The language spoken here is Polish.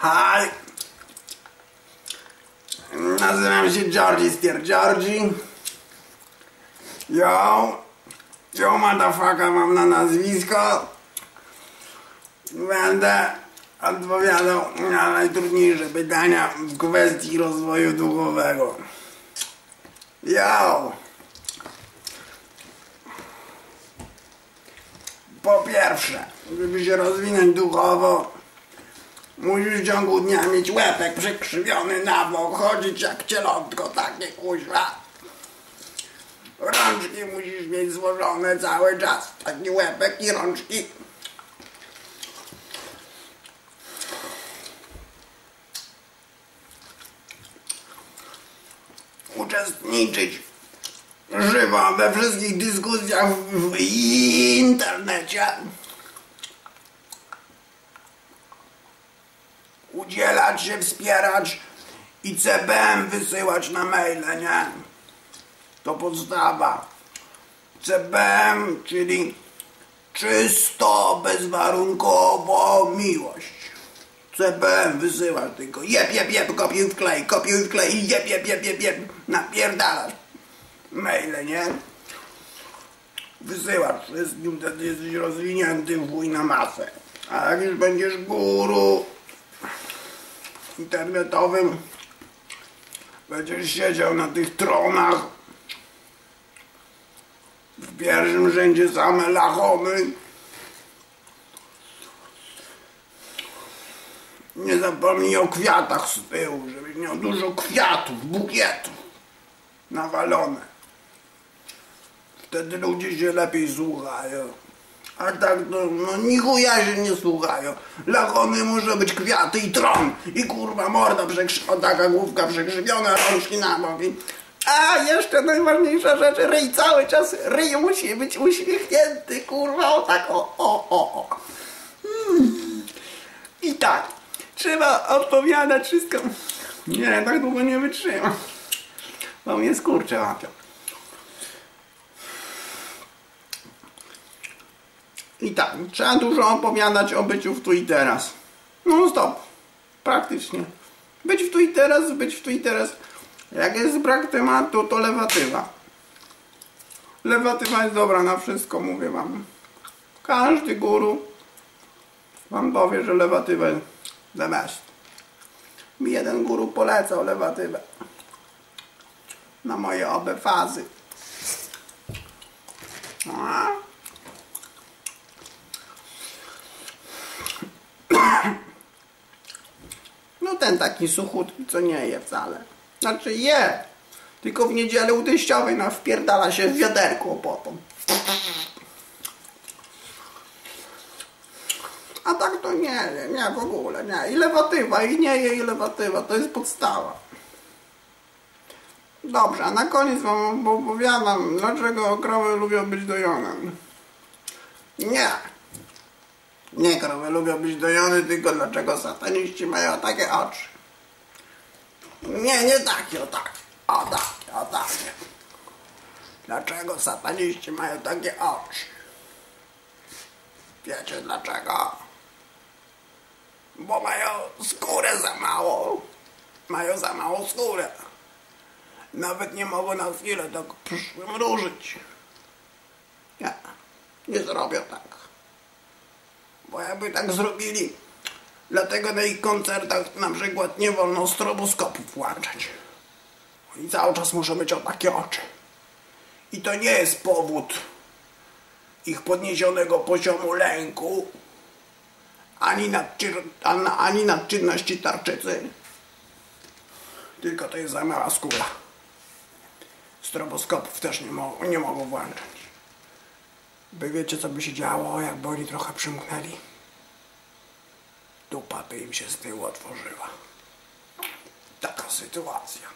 Hi. Nazywam się Georgie Stier Georgie. Yo. Yo, motherfucker, mam na nazwisko. Będę odpowiadał na najtrudniejsze pytania w kwestii rozwoju duchowego. Yo. Po pierwsze, żeby się rozwinąć duchowo, musisz w ciągu dnia mieć łepek przekrzywiony na bok, chodzić jak cielątko, takie kuźwa. Rączki musisz mieć złożone cały czas, taki łepek i rączki. Uczestniczyć żywo we wszystkich dyskusjach w internecie. Udzielać się, wspierać i CBM wysyłać na maile, nie? To podstawa. CBM, czyli czysto, bezwarunkowo miłość. CBM wysyłasz tylko jeb, jeb, jeb, kopiuj wklej, kopiuj wklej i jeb, jeb, jeb, jeb, jeb, napierdalasz maile, nie? Wysyłasz wszystkim, wtedy jesteś rozwinięty w chuj na masę. A jak już będziesz guru internetowym, będziesz siedział na tych tronach, w pierwszym rzędzie same lachony, nie zapomnij o kwiatach z tyłu, żebyś miał dużo kwiatów, bukietów nawalone. Wtedy ludzie się lepiej słuchają. A tak to, no nichuja się nie słuchają. Lachony muszą być kwiaty i tron. I kurwa morda przekrzy- taka główka przekrzywiona, rączki na bok. A jeszcze najważniejsza rzecz, ryj cały czas, ryj musi być uśmiechnięty, kurwa, o tak, o, o, o, o. Hmm. I tak, trzeba odpowiadać wszystko. Nie, tak długo nie wytrzymam. Bo mnie skurcze łapią. I tak, trzeba dużo opowiadać o byciu w tu i teraz. No stop. Praktycznie. Być w tu i teraz, być w tu i teraz. Jak jest brak tematu, to lewatywa. Lewatywa jest dobra na wszystko, mówię wam. Każdy guru wam powie, że lewatywa jest the best. Mi jeden guru polecał lewatywę. Na moje obe fazy. No ten taki suchutki, co nie je wcale. Znaczy je, tylko w niedzielę u teściowej na wpierdala się w wiaderko potem. A tak to nie, nie, nie w ogóle, nie. I lewatywa, i nie je, i lewatywa, to jest podstawa. Dobrze, a na koniec wam opowiadam, dlaczego krowy lubią być dojone. Nie. Nie krowy lubią być dojone, tylko dlaczego sataniści mają takie oczy. Nie, nie takie, o takie. O takie, o takie. Dlaczego sataniści mają takie oczy? Wiecie dlaczego? Bo mają skórę za mało. Mają za małą skórę. Nawet nie mogą na chwilę tak przymrużyć. Nie, nie zrobią tak. Bo jakby tak zrobili, dlatego na ich koncertach na przykład nie wolno stroboskopów włączać. Oni cały czas muszą mieć o takie oczy. I to nie jest powód ich podniesionego poziomu lęku, ani, nadczy- an- ani nadczynności tarczycy, tylko to jest za skóra. Stroboskopów też nie, mo- nie mogą włączać. By wiecie, co by się działo, jakby oni trochę przymknęli? Dupa by im się z tyłu otworzyła. Taka sytuacja.